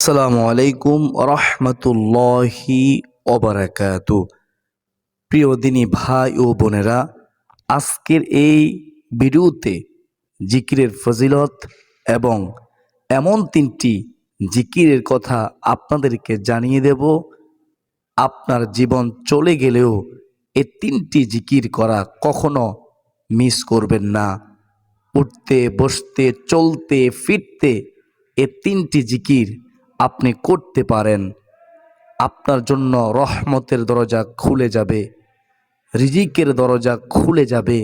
আসসালামু আলাইকুম রহমতুল্লাহি ওবরাকাত। প্রিয় দিনী ভাই ও বোনেরা, আজকের এই ভিডিওতে জিকিরের ফজিলত এবং এমন তিনটি জিকিরের কথা আপনাদেরকে জানিয়ে দেব। আপনার জীবন চলে গেলেও এ তিনটি জিকির করা কখনো মিস করবেন না। উঠতে, বসতে, চলতে, ফিরতে এ তিনটি জিকির আপনি করতে পারেন। আপনার জন্য রহমতের দরজা খুলে যাবে, রিজিকের দরজা খুলে যাবে,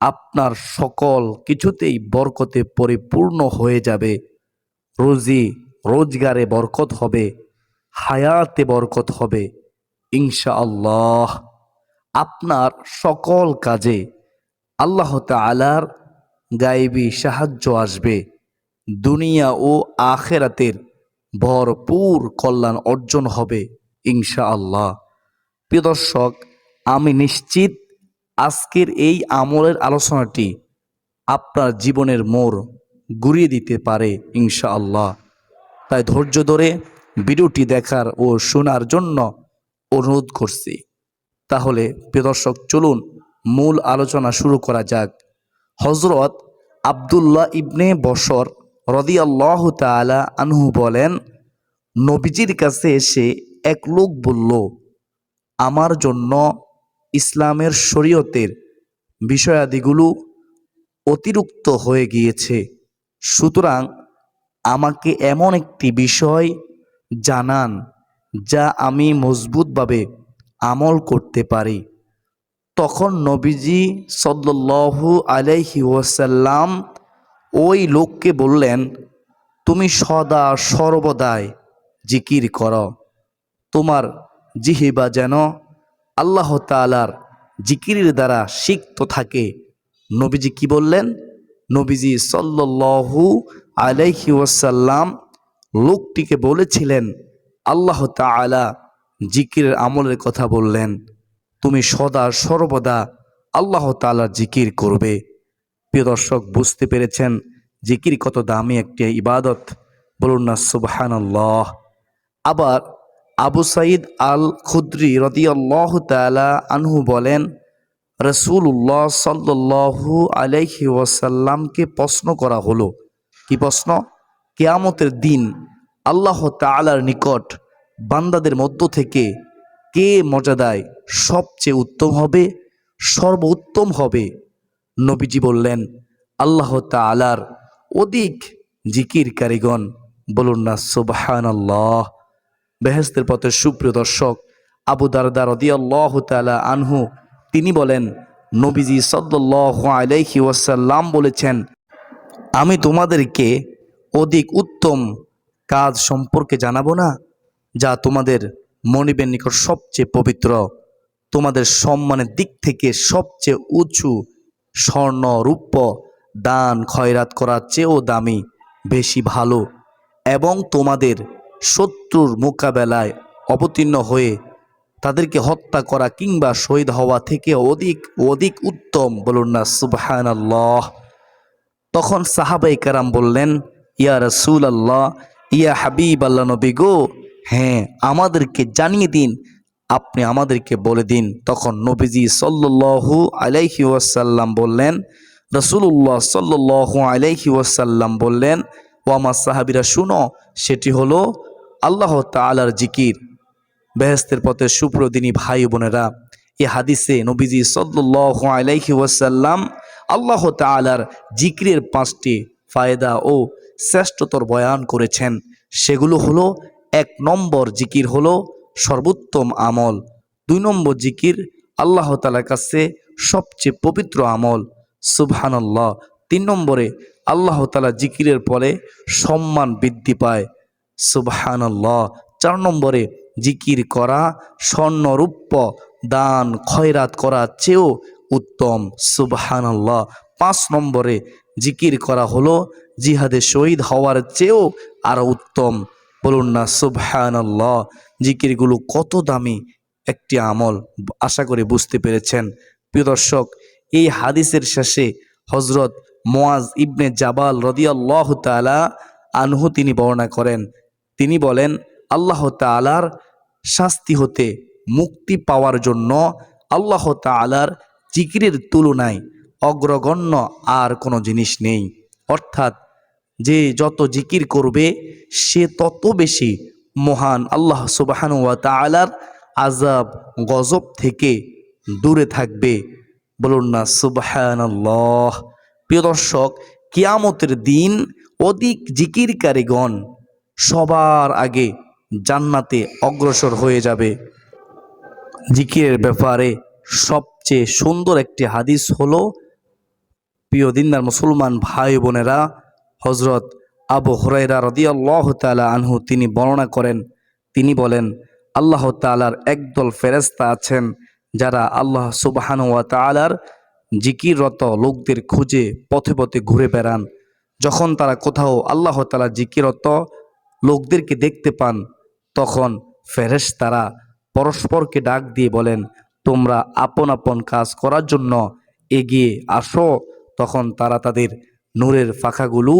আপনার সকল কিছুতেই বরকতে পরিপূর্ণ হয়ে যাবে। রোজি রোজগারে বরকত হবে, হায়াতে বরকত হবে ইনশা আল্লাহ আপনার সকল কাজে আল্লাহ তালার গায়েবী সাহায্য আসবে, দুনিয়া ও আখেরাতের ভরপুর কল্যাণ অর্জন হবে ইনশা আল্লাহ প্রিয় আমি নিশ্চিত আজকের এই আমলের আলোচনাটি আপনার জীবনের মোড় ঘুরিয়ে দিতে পারে ইনশা আল্লাহ তাই ধৈর্য ধরে ভিডিওটি দেখার ও শোনার জন্য অনুরোধ করছি। তাহলে, প্রিয় দর্শক, চলুন মূল আলোচনা শুরু করা যাক। হজরত আবদুল্লাহ ইবনে বসর রদিয়াল্লাহ তালা আনহু বলেন, নবীজির কাছে এসে এক লোক বলল, আমার জন্য ইসলামের শরীয়তের বিষয়াদিগুলো অতিরিক্ত হয়ে গিয়েছে। সুতরাং আমাকে এমন একটি বিষয় জানান, যা আমি মজবুতভাবে আমল করতে পারি। তখন নবীজি সল্লু আলাইহি ওয়াসাল্লাম ওই লোককে বললেন, তুমি সদা সর্বদাই জিকির কর। তোমার জিহিবা যেন আল্লাহ তালার জিকিরের দ্বারা সিক্ত থাকে। নবীজি কি বললেন? নবীজি সল্লু আলাইহি ওয়াসাল্লাম লোকটিকে বলেছিলেন, আল্লাহ তালা জিকিরের আমলের কথা বললেন। তুমি সদা সর্বদা আল্লাহ তালার জিকির করবে। প্রিয় দর্শক, বুঝতে পেরেছেন জিকির কত দামি একটি ইবাদত? বলুন না সুবহান আবার আবু সাইদ আল খুদ্রি রদিয়াল্লাহ তালা আনহু বলেন রসুল্লাহ সাল্লু আলাইহি ওয়াসাল্লামকে প্রশ্ন করা হলো। কি প্রশ্ন? কেয়ামতের দিন আল্লাহ তালার নিকট বান্দাদের মধ্য থেকে কে মর্যাদায় সবচেয়ে উত্তম হবে, সর্বোত্তম হবে? নবীজি বললেন, আল্লাহ তালার অধিক জিকির কারিগণ বলুন না সুবাহান আল্লাহ বেহেস্তের পথে সুপ্রিয় দর্শক, আবু দারদার আল্লাহ তালা আনহু, তিনি বলেন, নবীজি সদ্দাহ আলাইহি ওয়াসাল্লাম বলেছেন, আমি তোমাদেরকে অধিক উত্তম কাজ সম্পর্কে জানাব না, যা তোমাদের মনিবের নিকট সবচেয়ে পবিত্র, তোমাদের সম্মানের দিক থেকে সবচেয়ে উঁচু স্বর্ণ রূপ্য দান, খয়রাত করার চেয়েও দামি, বেশি ভালো এবং তোমাদের শত্রুর মোকাবেলায় অবতীর্ণ হয়ে তাদেরকে হত্যা করা কিংবা শহীদ হওয়া থেকে অধিক অধিক উত্তম বলুন না সুবহান আল্লাহ তখন সাহাবাই কারাম বললেন, ইয়া রসুল আল্লাহ ইয়া হাবিব আল্লাহ নবী গো হ্যাঁ আমাদেরকে জানিয়ে দিন আপনি আমাদেরকে বলে দিন। তখন নবীজি সল্লু আলাইহি ওয়াসাল্লাম বললেন রসুল্লাহ সল্লু আলাইহি ওয়াসাল্লাম বললেন ও আমার সাহাবিরা শুনো, সেটি হলো আল্লাহ তালার জিকির। বেহেস্তের পথে সুপ্রদিনী ভাই বোনেরা, এ হাদিসে নবীজি সল্লু আলাইহি ওয়াসাল্লাম আল্লাহ তালার জিকিরের পাঁচটি ফায়দা ও শ্রেষ্ঠতর বয়ান করেছেন। সেগুলো হলো, এক নম্বর জিকির হলো সর্বোত্তম আমল। দুই নম্বর জিকির, আল্লাহ তালার কাছে সবচেয়ে পবিত্র আমল। সুবহানাল্লাহ। তিন নম্বরে, আল্লাহ তালা জিকিরের পরে সম্মান বৃদ্ধি পায়। সুবহানাল্লাহ। চার নম্বরে, জিকির করা, স্বর্ণরূপ্য দান, খয়রাত করার চেয়েও উত্তম। সুবহানাল্লাহ। পাঁচ নম্বরে, জিকির করা হলো জিহাদে শহীদ হওয়ার চেয়েও আরও উত্তম। বলুন না, সুবহানাল্লাহ, জিকিরগুলো কত দামি একটি আমল, আশা করে বুঝতে পেরেছেন। প্রিয় দর্শক, এই হাদিসের শেষে হজরত মোয়াজ ইবনে জাবাল রদিয়াল্লাহ তালা আনহু তিনি বর্ণনা করেন। তিনি বলেন, আল্লাহ তালার শাস্তি হতে মুক্তি পাওয়ার জন্য আল্লাহ তালার জিকিরের তুলনায় অগ্রগণ্য আর কোনো জিনিস নেই। অর্থাৎ যে যত জিকির করবে, সে তত বেশি মহান আল্লাহ সুবাহানু ওয়া তালার আজাব গজব থেকে দূরে থাকবে। বলুন না সুবাহান আল্লাহ প্রিয় দর্শক, কিয়ামতের দিন অধিক জিকিরকারীগণ সবার আগে জান্নাতে অগ্রসর হয়ে যাবে। জিকিরের ব্যাপারে সবচেয়ে সুন্দর একটি হাদিস হলো, প্রিয় দিনদার মুসলমান ভাই বোনেরা হজরত আবু হরাইরা রদিয়াল্লাহ তালা আনহু তিনি বর্ণনা করেন। তিনি বলেন, আল্লাহ তালার একদল ফেরেস্তা আছেন যারা আল্লাহ সুবাহানু ওয়া তালার জিকিররত লোকদের খুঁজে পথে পথে ঘুরে বেড়ান। যখন তারা কোথাও আল্লাহ তালা জিকিরত লোকদেরকে দেখতে পান, তখন ফেরেশ তারা পরস্পরকে ডাক দিয়ে বলেন, তোমরা আপন আপন কাজ করার জন্য এগিয়ে আসো। তখন তারা তাদের নূরের ফাঁকাগুলো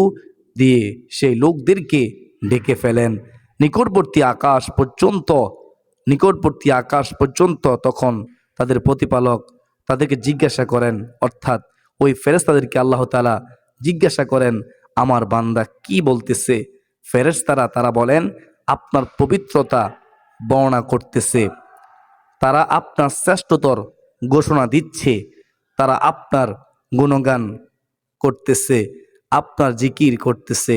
দিয়ে সেই লোকদেরকে ডেকে ফেলেন। নিকটবর্তী আকাশ পর্যন্ত, নিকটবর্তী আকাশ পর্যন্ত তখন তাদের প্রতিপালক তাদেরকে জিজ্ঞাসা করেন, অর্থাৎ ওই ফেরেস্তাদেরকে আল্লাহ তালা জিজ্ঞাসা করেন, আমার বান্দা কি বলতেছে? ফেরেস্তারা তারা বলেন, আপনার পবিত্রতা বর্ণনা করতেছে। তারা আপনার শ্রেষ্ঠতর ঘোষণা দিচ্ছে। তারা আপনার গুণগান করতেছে, আপনার জিকির করতেছে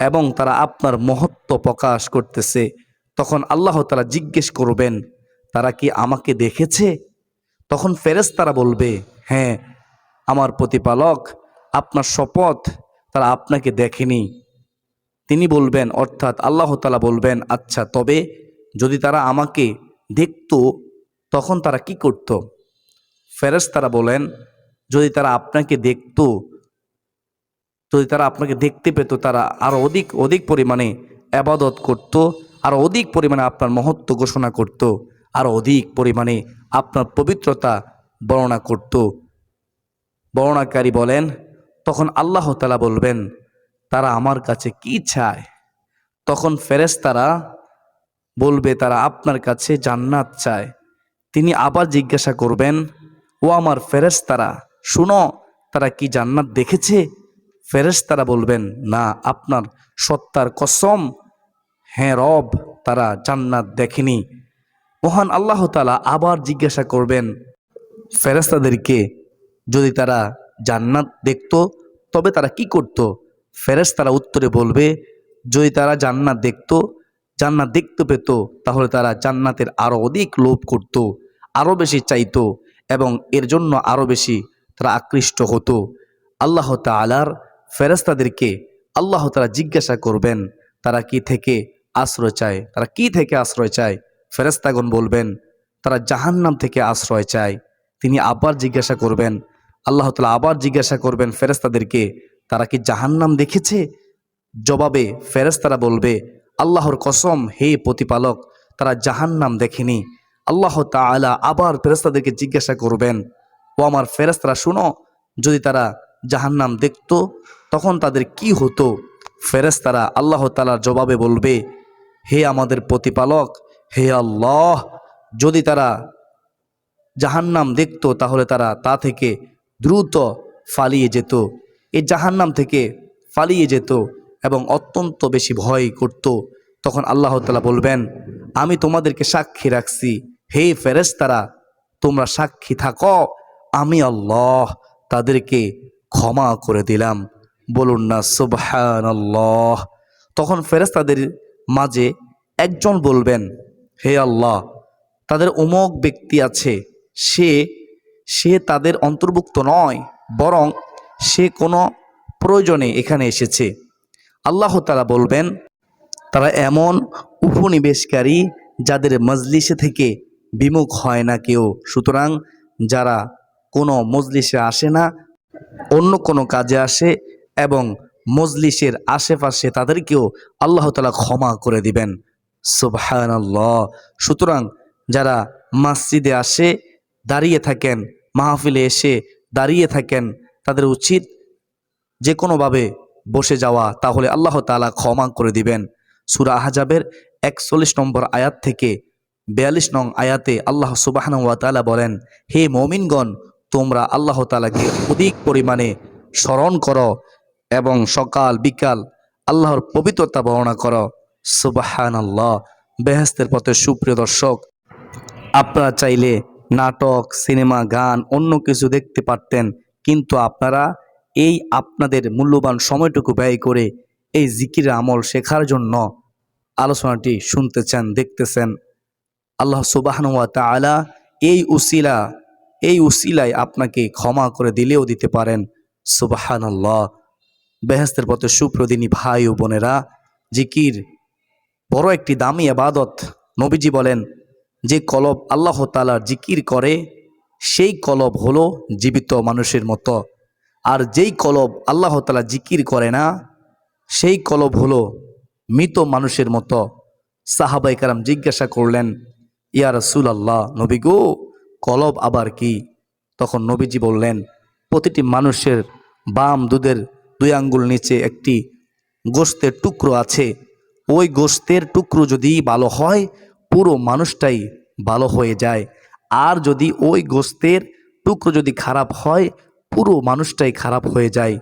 এবং তারা আপনার মহত্ব প্রকাশ করতেছে, তখন আল্লাহ তারা জিজ্ঞেস করবেন, তারা কি আমাকে দেখেছে? তখন ফেরেস তারা বলবে হ্যাঁ আমার প্রতিপালক আপনার শপথ তারা আপনাকে দেখেনি। তিনি বলবেন, অর্থাৎ আল্লাহ তালা বলবেন আচ্ছা তবে যদি তারা আমাকে দেখত, তখন তারা কি করত? ফেরেস তারা বলেন, যদি তারা আপনাকে দেখত যদি তারা আপনাকে দেখতে পেত, তারা আরও অধিক অধিক পরিমাণে আবাদত করত আরও অধিক পরিমাণে আপনার মহত্ব ঘোষণা করত আরও অধিক পরিমাণে আপনার পবিত্রতা বর্ণনা করত। বর্ণাকারী বলেন, তখন আল্লাহ তালা বলবেন, তারা আমার কাছে কি চায়? তখন ফেরেশতারা বলবে, তারা আপনার কাছে জান্নাত চায়। তিনি আবার জিজ্ঞাসা করবেন, ও আমার ফেরেশতারা, শুনো, তারা কি জান্নাত দেখেছে? ফেরেশতারা বলবেন, না, আপনার সত্তার কসম। হ্যাঁ রব তারা জান্নাত দেখেনি। মহান আল্লাহ তালা আবার জিজ্ঞাসা করবেন ফেরেস্তাদেরকে যদি তারা জান্নাত দেখত, তবে তারা কি করত? ফেরেশতারা উত্তরে বলবে, যদি তারা জান্নাত দেখত, জান্নাত দেখতে পেত, তাহলে তারা জান্নাতের আরও অধিক লোভ করত আরও বেশি চাইতো এবং এর জন্য আরও বেশি তারা আকৃষ্ট হতো। আল্লাহ তালার ফেরেস্তাদেরকে আল্লাহ তারা জিজ্ঞাসা করবেন, তারা কি থেকে আশ্রয় চায়? তারা কি থেকে আশ্রয় চায়? ফেরেস্তাগণ বলবেন, তারা জাহান্নাম থেকে আশ্রয় চায়। তিনি আবার জিজ্ঞাসা করবেন, আল্লাহ তালা আবার জিজ্ঞাসা করবেন ফেরেস্তাদেরকে তারা কি জাহান্নাম দেখেছে? জবাবে ফেরেস্তারা বলবে, আল্লাহর কসম, হে প্রতিপালক, তারা জাহান্নাম দেখেনি। আল্লাহ তালা আবার ফেরেস্তাদেরকে জিজ্ঞাসা করবেন, ও আমার ফেরেস্তারা শুনো, যদি তারা জাহান্নাম দেখত, তখন তাদের কি হতো? ফেরেস্তারা আল্লাহ তালার জবাবে বলবে, হে আমাদের প্রতিপালক, হে আল্লাহ, যদি তারা জাহান্নাম দেখতো, তাহলে তারা তা থেকে দ্রুত ফালিয়ে যেত। এই জাহান্নাম থেকে ফালিয়ে যেত এবং অত্যন্ত বেশি ভয় করত। তখন আল্লাহ তালা বলবেন, আমি তোমাদেরকে সাক্ষী রাখছি। হে ফেরেস্তারা তোমরা সাক্ষী থাকো। আমি আল্লাহ তাদেরকে ক্ষমা করে দিলাম। বলুন না সুবহান আল্লাহ তখন ফেরেস্তাদের মাঝে একজন বলবেন, হে আল্লাহ, তাদের অমোক ব্যক্তি আছে। সে সে তাদের অন্তর্ভুক্ত নয়, বরং সে কোনো প্রয়োজনে এখানে এসেছে। আল্লাহ তারা বলবেন, তারা এমন উপনিবেশকারী যাদের মজলিসে থেকে বিমুখ হয় না কেউ। সুতরাং যারা কোনো মজলিসে আসে না অন্য কোনো কাজে আসে এবং মজলিসের আশেপাশে তাদেরকেও আল্লাহ তালা ক্ষমা করে দিবেন। সুবহান সুতরাং যারা মসজিদে আসে, দাঁড়িয়ে থাকেন, মাহফিলে এসে দাঁড়িয়ে থাকেন, তাদের উচিত যে কোনোভাবে বসে যাওয়া, তাহলে আল্লাহ তালা ক্ষমা করে দিবেন। সুরা আহজাবের একচল্লিশ নম্বর আয়াত থেকে বিয়াল্লিশ নং আয়াতে আল্লাহ সুবাহান ওয়া তাআলা বলেন, হে মমিনগণ তোমরা আল্লাহ তালাকে অধিক পরিমাণে স্মরণ করো এবং সকাল, বিকাল আল্লাহর পবিত্রতা বর্ণনা করো। সুবাহান আল্লাহ বেহেস্তের পথে সুপ্রিয় দর্শক, আপনারা চাইলে নাটক, সিনেমা, গান, অন্য কিছু দেখতে পারতেন, কিন্তু আপনারা এই আপনাদের মূল্যবান সময়টুকু ব্যয় করে এই জিকির আমল শেখার জন্য আলোচনাটি শুনতেছেন দেখতেছেন আল্লাহ সুবাহন ওয়া তাআলা এই উসিলা এই উসিলায় আপনাকে ক্ষমা করে দিলেও দিতে পারেন। সুবাহান আল্লাহ বেহেস্তের পথে সুপ্রদিনী ভাই ও বোনেরা, জিকির বড় একটি দামি আবাদত। নবীজি বলেন, যে কলব আল্লাহ তালার জিকির করে, সেই কলব হলো জীবিত মানুষের মতো। আর যেই কলব আল্লাহ তালা জিকির করে না, সেই কলব হলো মৃত মানুষের মতো। সাহাবাই কারাম জিজ্ঞাসা করলেন, ইয়া রসুল আল্লাহ নবী গো কলব আবার কি? তখন নবীজি বললেন, প্রতিটি মানুষের বাম দুধের দুই আঙ্গুল নিচে একটি গোস্তের টুকরো আছে। ওই গোস্তের টুকরো যদি ভালো হয়, পুরো মানুষটাই ভালো হয়ে যায়। আর যদি ওই গোস্তের টুকরো যদি খারাপ হয়, পুরো মানুষটাই খারাপ হয়ে যায়।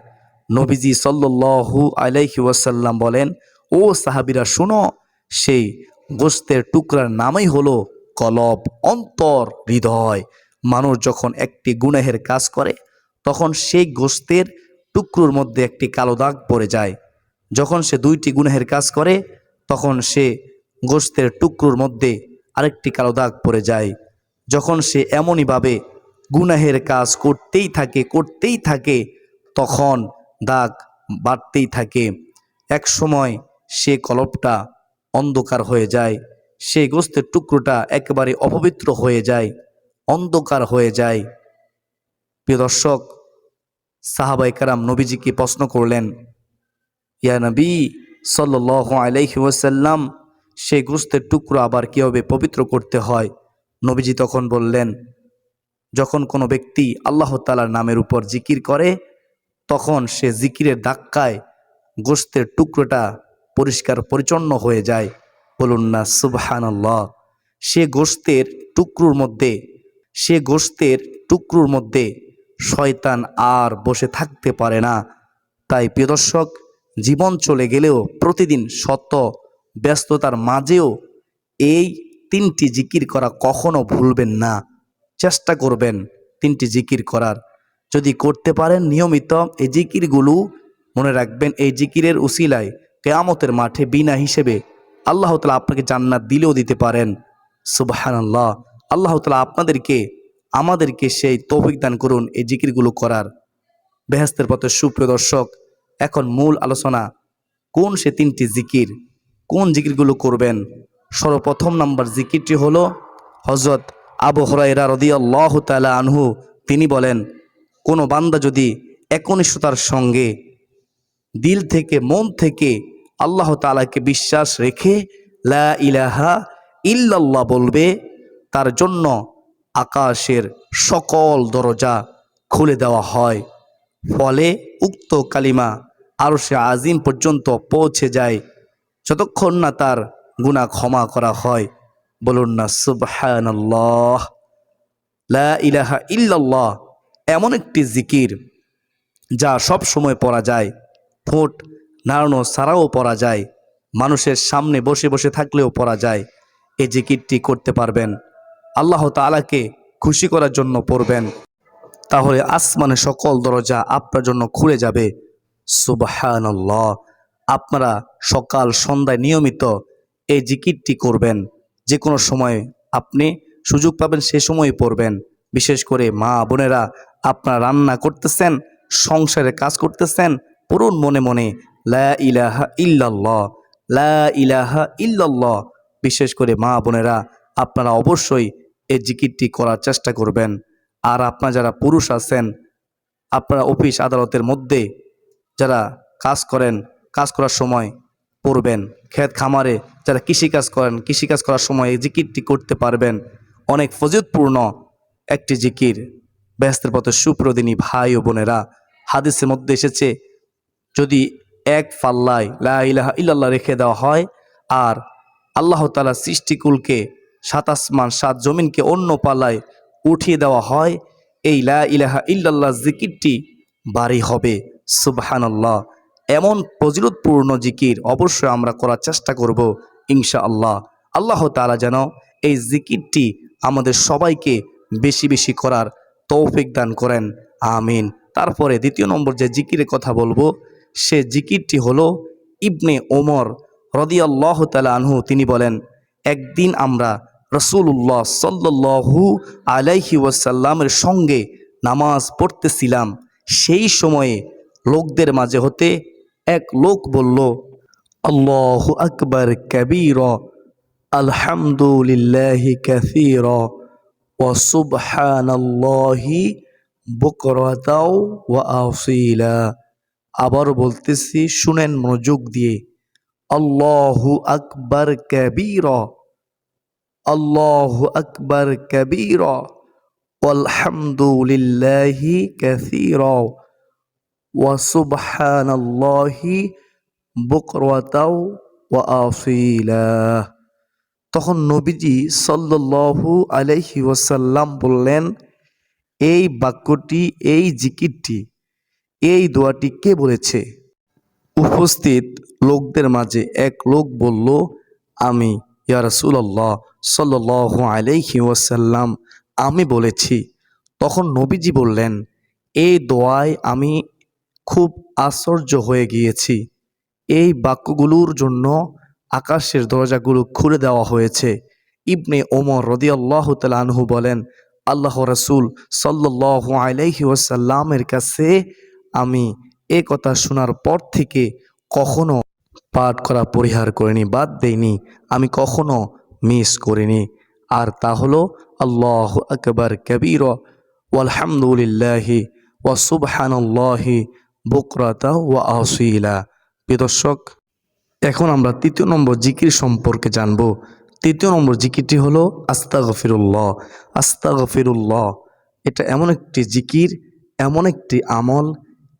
নবীজি সাল্লু আলাইহি ওয়াসাল্লাম বলেন, ও সাহাবিরা, শুনো, সেই গোস্তের টুকরার নামই হলো কলব, অন্তর, হৃদয়। মানুষ যখন একটি গুনাহের কাজ করে, তখন সেই গোস্তের টুকরোর মধ্যে একটি কালো দাগ পড়ে যায়। যখন সে দুইটি গুনাহের কাজ করে, তখন সে গোস্তের টুকরোর মধ্যে আরেকটি কালো দাগ পড়ে যায়। যখন সে এমনইভাবে গুনাহের কাজ করতেই থাকে করতেই থাকে, তখন দাগ বাড়তেই থাকে। এক সময় সে কলপটা অন্ধকার হয়ে যায়। সেই গোস্তের টুকরোটা একেবারে অপবিত্র হয়ে যায়, অন্ধকার হয়ে যায়। প্রিয় দর্শক সাহাবাই কারাম নবীজিকে প্রশ্ন করলেন, ইয়া নবী সাল্ল আলাইহি ওয়াসাল্লাম, সেই গোস্তের টুকরো আবার কীভাবে পবিত্র করতে হয়? নবীজি তখন বললেন, যখন কোনো ব্যক্তি আল্লাহ তালার নামের উপর জিকির করে, তখন সে জিকিরের ধাক্কায় গোস্তের টুকরোটা পরিষ্কার পরিচ্ছন্ন হয়ে যায়। বলুন না সুবহান সে গোস্তের টুকরোর মধ্যে, সে গোস্তের টুকরোর মধ্যে শয়তান আর বসে থাকতে পারে না। তাই প্রিয় দর্শক, জীবন চলে গেলেও প্রতিদিন শত ব্যস্ততার মাঝেও এই তিনটি জিকির করা কখনো ভুলবেন না। চেষ্টা করবেন তিনটি জিকির করার। যদি করতে পারেন নিয়মিত এই জিকিরগুলো, মনে রাখবেন এই জিকিরের উসিলায় কেয়ামতের মাঠে বিনা হিসেবে আল্লাহ তালা আপনাকে জান্নাত দিলেও দিতে পারেন। সুবাহান আল্লাহ আল্লাহ তালা আপনাদেরকে, আমাদেরকে সেই তৌফিক দান করুন এই জিকিরগুলো করার। বেহেস্তের পথে সুপ্রিয় দর্শক, এখন মূল আলোচনা, কোন সে তিনটি জিকির, কোন জিকিরগুলো করবেন? সর্বপ্রথম নাম্বার জিকিরটি হল হজরত আবু হরাইরা রদিয়াল্লাহ তালা আনহু, তিনি বলেন, কোনো বান্দা যদি একনিষ্ঠতার সঙ্গে দিল থেকে, মন থেকে আল্লাহ তালাকে বিশ্বাস রেখে লা ইলাহা ইল্লাল্লাহ বলবে, তার জন্য আকাশের সকল দরজা খুলে দেওয়া হয়। ফলে উক্ত কালিমা আরও সে আজিম পর্যন্ত পৌঁছে যায়, যতক্ষণ না তার গুণা ক্ষমা করা হয়। বলুন না লা ইলাহা ইল্লাল্লাহ এমন একটি জিকির যা সব সময় পড়া যায় ঠোঁট নাড়ানো ছাড়াও পরা যায়। মানুষের সামনে বসে বসে থাকলেও পরা যায়। এই জিকিরটি করতে পারবেন। আল্লাহ তালাকে খুশি করার জন্য পড়বেন। তাহলে আসমানের সকল দরজা আপনার জন্য খুলে যাবে। সুবাহানল্লাহ। আপনারা সকাল, সন্ধ্যায় নিয়মিত এই জিকিরটি করবেন। যে কোনো সময় আপনি সুযোগ পাবেন সে সময় পড়বেন। বিশেষ করে মা বোনেরা আপনারা রান্না করতেছেন সংসারে কাজ করতেছেন, পড়ুন মনে মনে। লা ইলাহা ইল্লাল্লাহ, লা ইলাহা বিশেষ করে মা বোনেরা, আপনারা অবশ্যই এই জিকিরটি করার চেষ্টা করবেন। আর আপনারা যারা পুরুষ আছেন, আপনারা অফিস আদালতের মধ্যে যারা কাজ করেন, কাজ করার সময় পড়বেন, ক্ষেত খামারে যারা কৃষিকাজ করেন, কৃষিকাজ করার সময় এই জিকিরটি করতে পারবেন। অনেক ফজিতপূর্ণ একটি জিকির। ব্যস্তের পথে সুপ্রদিনী ভাই ও বোনেরা, হাদিসের মধ্যে এসেছে, যদি এক ফাল্লায় লা ইলাহা ইল্লাল্লাহ রেখে দেওয়া হয় আর আল্লাহ তালা সৃষ্টিকুলকে সাত আসমান, সাত জমিনকে অন্য পাল্লায় উঠিয়ে দেওয়া হয়। এই লা ইলাহা ইল্লাল্লাহ জিকিরটি বাড়ি হবে। সুবহানাল্লাহ। এমন ফজিলতপূর্ণ জিকির অবশ্যই আমরা করার চেষ্টা করব ইনশা আল্লাহ আল্লাহ তাআলা যেন এই জিকিরটি আমাদের সবাইকে বেশি বেশি করার তৌফিক দান করেন। আমিন। তারপরে দ্বিতীয় নম্বর যে জিকিরের কথা বলব সে জিকিরটি হলো ইবনে ওমর রদিয়াল্লাহ আনহু। তিনি বলেন, একদিন আমরা রসুল্লাহ সাল্লু আলাইহি ওয়াসাল্লামের সঙ্গে নামাজ পড়তেছিলাম। সেই সময়ে লোকদের মাঝে হতে এক লোক বলল, আল্লাহ আকবর কবির, আলহামদুলিল্লাহ কাসীর ও সুবহানাল্লাহি বুকরাতাও ওয়া আসিলা। আবার বলতেছি, শুনেন মনোযোগ দিয়ে। আল্লাহু আকবর কবির। আল্লাহু আকবর কবির। আলহামদুলিল্লাহি কাসীর। ওয়া সুবহানাল্লাহি বুকরাতাও ওয়া আসিলা। তখন নবীজি সাল্লাল্লাহু আলাইহি ওয়াসাল্লাম বললেন, এই বাক্যটি, এই জিকিরটি এই দোয়াটি কে বলেছে? উপস্থিত লোকদের মাঝে এক লোক বলল, আমি, ইয়া রাসূলুল্লাহ সাল্লাল্লাহু আলাইহি ওয়াসাল্লাম, আমি বলেছি। তখন নবীজি বললেন, এই দোয়ায় আমি খুব আশ্চর্য হয়ে গিয়েছি। এই বাক্যগুলোর জন্য আকাশের দরজাগুলো খুলে দেওয়া হয়েছে। ইবনে ওমর রদিয়াল্লাহ আনহু বলেন আল্লাহ রসুল সাল্লাহ আলাইহি ওয়াসাল্লামের কাছে আমি এ কথা শোনার পর থেকে কখনো পাঠ করা পরিহার করিনি, বাদ দেইনি, আমি কখনো মিস করিনি। আর তা হলো, আল্লাহ আকবর কবির, ওয়ালহামদুলিল্লাহি ওয়া সুবহানাল্লাহি বুকরাতা ওয়া আসিলা। প্রিয় দর্শক, এখন আমরা তৃতীয় নম্বর জিকির সম্পর্কে জানব। তৃতীয় নম্বর জিকিরটি হলো আস্তা গফিরুল্লাহ আস্তা গফিরুল্লাহ এটা এমন একটি জিকির, এমন একটি আমল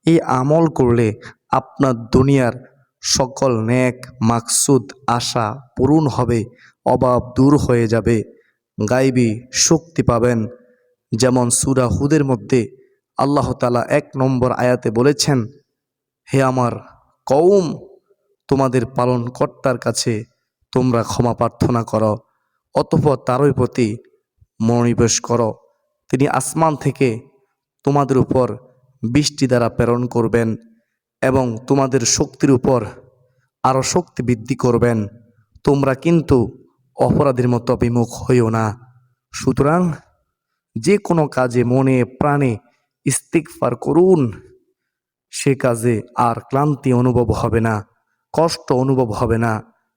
এই আমল করলে আপনার দুনিয়ার সকল ন্যাক মাকসুদ আশা পূরণ হবে, অভাব দূর হয়ে যাবে, গাইবি শক্তি পাবেন। যেমন সুরা হুদের মধ্যে আল্লাহ তালা এক নম্বর আয়াতে বলেছেন, হে আমার কৌম তোমাদের পালনকর্তার কাছে তোমরা ক্ষমা প্রার্থনা করো, অতঃপর তারই প্রতি মনোনিবেশ করো। তিনি আসমান থেকে তোমাদের উপর বৃষ্টি দ্বারা প্রেরণ করবেন এবং তোমাদের শক্তির উপর আরও শক্তি বৃদ্ধি করবেন। তোমরা কিন্তু অপরাধীর মতো বিমুখ হইও না। সুতরাং যে কোনো কাজে মনে প্রাণে ইস্তিকফার করুন। সে কাজে আর ক্লান্তি অনুভব হবে না, কষ্ট অনুভব হবে না,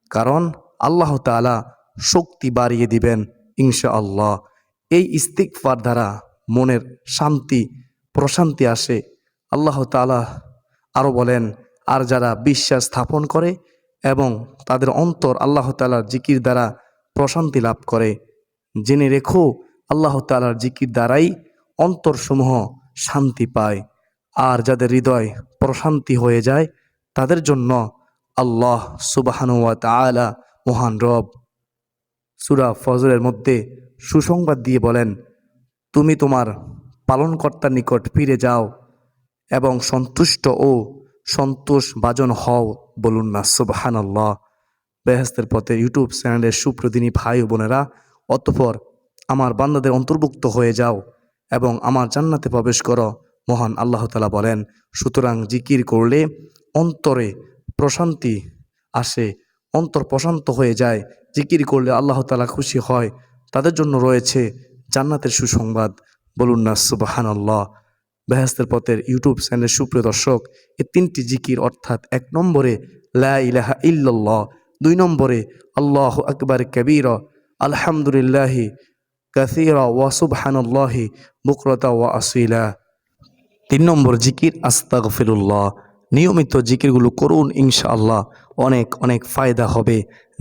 কারণ আল্লাহ তালা শক্তি বাড়িয়ে দিবেন ইনশা আল্লাহ এই ইস্তিকফার দ্বারা মনের শান্তি প্রশান্তি আসে। আল্লাহ তালা আরও বলেন, আর যারা বিশ্বাস স্থাপন করে এবং তাদের অন্তর আল্লাহ তালার জিকির দ্বারা প্রশান্তি লাভ করে। জেনে রেখো, আল্লাহ তালার জিকির দ্বারাই অন্তরসমূহ শান্তি পায়। আর যাদের হৃদয় প্রশান্তি হয়ে যায়, তাদের জন্য আল্লাহ সুবাহানুয়া তালা মহান রব। সুরা ফজরের মধ্যে সুসংবাদ দিয়ে বলেন, তুমি তোমার পালনকর্তার নিকট ফিরে যাও এবং সন্তুষ্ট ও সন্তোষ বাজন হও বলুন না সুবাহান আল্লাহ বেহেস্তের পথে ইউটিউব চ্যানেলের সুপ্রদিনী ভাই বোনেরা, অতঃপর আমার বান্দাদের অন্তর্ভুক্ত হয়ে যাও এবং আমার জান্নাতে প্রবেশ করো, মহান আল্লাহ তালা বলেন। সুতরাং জিকির করলে অন্তরে প্রশান্তি আসে, অন্তর প্রশান্ত হয়ে যায়। জিকির করলে আল্লাহ তালা খুশি হয়। তাদের জন্য রয়েছে জান্নাতের সুসংবাদ। বলুন না সুবাহান আল্লাহ বেহেস্তের পথের ইউটিউব চ্যানেলের সুপ্রিয় দর্শক এই তিনটি জিকির অর্থাৎ এক নম্বরে লা ইলাহা ইল্লাল্লাহ, দুই নম্বরে আল্লাহ আকবর কবির, আলহামদুলিল্লাহি কাসিরা ওয়া সুবহানাল্লাহি বুকরতা ওয়া আসিলা। তিন নম্বর জিকির, আস্তাগফিরুল্লাহ। নিয়মিত জিকিরগুলো করুন, ইনশাআল্লাহ। অনেক অনেক ফায়দা হবে,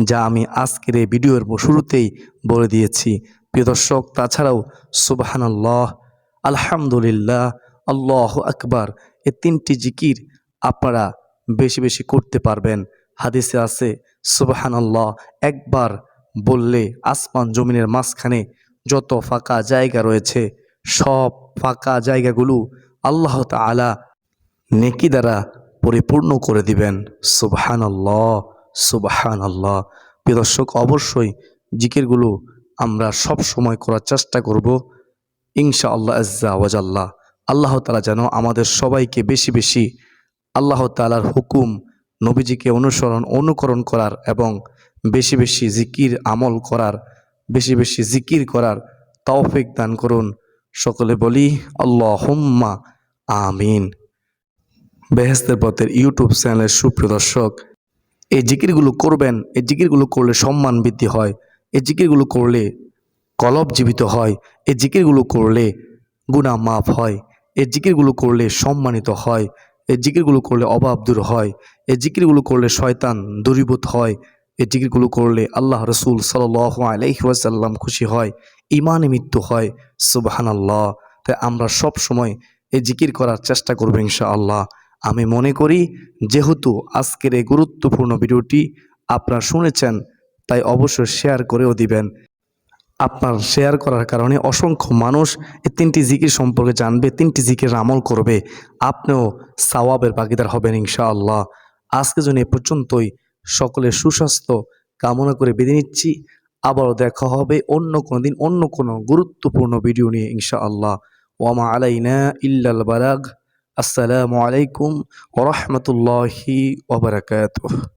যা আমি আজকের এই ভিডিওর শুরুতেই বলে দিয়েছি। প্রিয় দর্শক, তাছাড়াও সুবহানাল্লাহ, আলহামদুলিল্লাহ, আল্লাহ আকবার, এ তিনটি জিকির আপনারা বেশি বেশি করতে পারবেন। হাদিসে আছে, সুবহানাল্লাহ, একবার বললে আসমান জমিনের মাঝখানে যত ফাঁকা জায়গা রয়েছে, সব ফাঁকা জায়গাগুলো আল্লাহ তাআলা নেকি দ্বারা পরিপূর্ণ করে দিবেন। সুবহানাল্লাহ সুবহানাল্লাহ। প্রিয় দর্শক, অবশ্যই জিকিরগুলো আমরা সব সময় করার চেষ্টা করব ইনশা আল্লাহ আজ্জা ওয়াজাল্লাহ আল্লাহ তালা যেন আমাদের সবাইকে বেশি বেশি আল্লাহ তালার হুকুম, নবীজিকে অনুসরণ, অনুকরণ করার এবং বেশি বেশি জিকির আমল করার, বেশি বেশি জিকির করার তৌফিক দান করুন। সকলে বলি আল্লাহ হুম্মা আমিন। বেহেস্তের পথের ইউটিউব চ্যানেলের সুপ্রিয় দর্শক, এই জিকিরগুলো করবেন, এই জিকিরগুলো করলে সম্মান বৃদ্ধি হয়। এই জিকিরগুলো করলে কলব জীবিত হয়, এই জিকিরগুলো করলে গুনাহ মাফ হয়, এই জিকিরগুলো করলে সম্মানিত হয়, এই জিকিরগুলো করলে অভাব দূর হয়, এই জিকিরগুলো করলে শয়তান দূরীভূত হয়, এই জিকিরগুলো করলে আল্লাহ রসুল সাল আলাইসাল্লাম খুশি হয় ইমানে মৃত্যু হয় সুবাহান আল্লাহ তাই আমরা সব সময় এই জিকির করার চেষ্টা করব ইনশাআল্লাহ। আমি মনে করি, যেহেতু আজকের এই গুরুত্বপূর্ণ ভিডিওটি আপনারা শুনেছেন তাই অবশ্যই শেয়ার করেও দিবেন। আপনার শেয়ার করার কারণে অসংখ্য মানুষ এই তিনটি জিকির সম্পর্কে জানবে, তিনটি জিকির আমল করবে। আপনিও সাওয়াবের ভাগিদার হবেন ইনশাআল্লাহ। আজকে জন্য এ পর্যন্তই। সকলের সুস্বাস্থ্য কামনা করে বেঁধে নিচ্ছি। আবারও দেখা হবে অন্য কোনো দিন অন্য কোনো গুরুত্বপূর্ণ ভিডিও নিয়ে ইনশাআল্লাহ। ওয়ামা আলাইনা ইল্লাল বারাগ আসসালামু আলাইকুম ওরহমতুল্লাহি ওবরাকাতুহ